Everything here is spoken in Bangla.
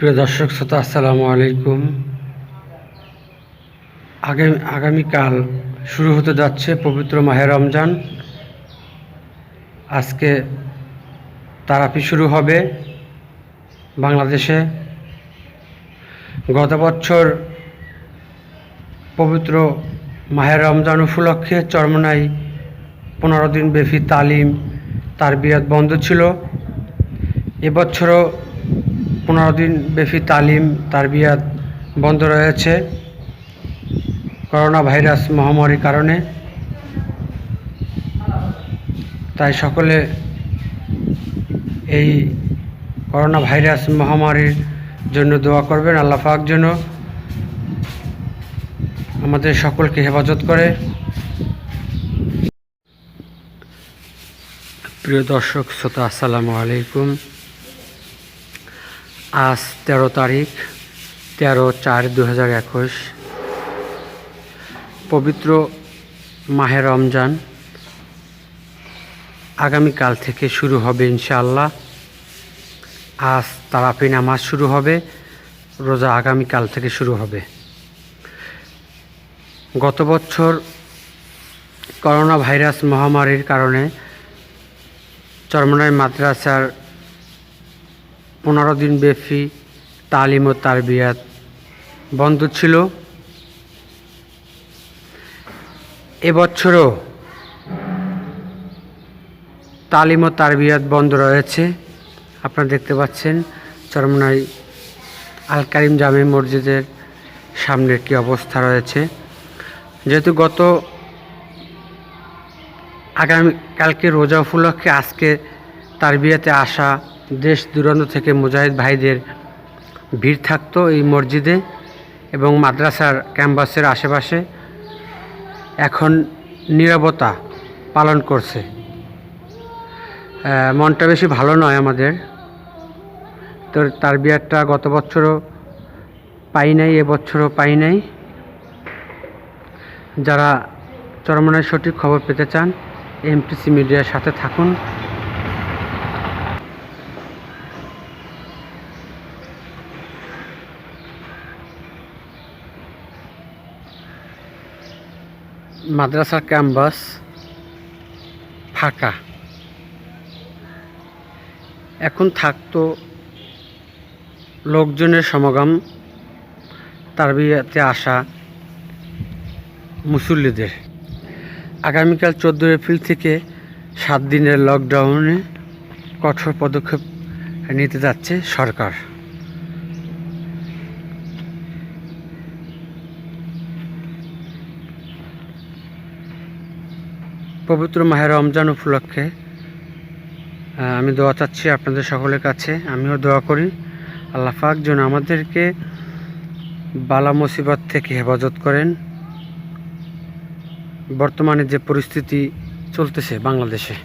প্রিয় দর্শক, শ্রোতা, আসসালামু আলাইকুম। আগামী, আগামীকাল শুরু হতে যাচ্ছে পবিত্র মাহে রমজান। আজকে তারাপি শুরু হবে বাংলাদেশে। গত বছর পবিত্র মাহে রমজান উপলক্ষে চরমনাই পনেরো দিন ব্যাপী তালিম তার বিয়াদ বন্ধ ছিল। এবছরও পনেরো দিন ব্যাপী তালিম তার বিয়াদ বন্ধ রয়েছে। করোনা ভাইরাস মহামারীর কারণে। তাই সকলে এই করোনা ভাইরাস মহামারীর জন্য দোয়া করবেন, আল্লাহ পাক আমাদের সকলকে হেফাজত করে। প্রিয় দর্শক, শ্রোতা, আসসালামু আলাইকুম। আজ তেরো তারিখ, তেরো চার দু হাজার একুশ। পবিত্র মাহে রমজান। আগামীকাল থেকে শুরু হবে ইনশাআল্লাহ। আজ তারাপি নামাজ শুরু হবে, রোজা আগামীকাল থেকে শুরু হবে। গত বছর করোনা ভাইরাস মহামারীর কারণে চরমনাই মাদ্রাসার পনেরো দিন ব্যাপী তালিম ও তারবিয়াত বন্ধ ছিল। এবছরও তালিম ও তারবিয়াত বন্ধ রয়েছে। আপনারা দেখতে পাচ্ছেন চরমনাই আল কারিম জামে মসজিদের সামনের কি অবস্থা রয়েছে। যেহেতু গত আগামী কালকে রোজা উপলক্ষে আজকে তার বিয়েতে আসা দেশ দূরান্ত থেকে মুজাহিদ ভাইদের ভিড় থাকতো এই মসজিদে এবং মাদ্রাসার ক্যাম্পাসের আশেপাশে। এখন নীরবতা পালন করছে। মনটা বেশি ভালো নয় আমাদের। তো তার বিয়ারটা গত বছরও পাই নাই এবছরও পাই নাই। যারা চরমনের সঠিক খবর পেতে চান এমটিসি মিডিয়ার সাথে থাকুন। মাদ্রাসার ক্যাম্পাস ফাঁকা। এখন থাকতো লোকজনের সমাগম তার বিয়েতে আসা মুসল্লিদের। আগামীকাল চোদ্দ এপ্রিল থেকে সাত দিনের লকডাউনে কঠোর পদক্ষেপ নিতে যাচ্ছে সরকার। পবিত্র মাহের রমজান উপলক্ষে আমি দোয়া চাচ্ছি আপনাদের সকলের কাছে, আমিও দোয়া করি। আল্লাহ পাক যেন আমাদেরকে বালা মুসিবত থেকে হেফাজত করেন। বর্তমানে যে পরিস্থিতি চলতেছে বাংলাদেশে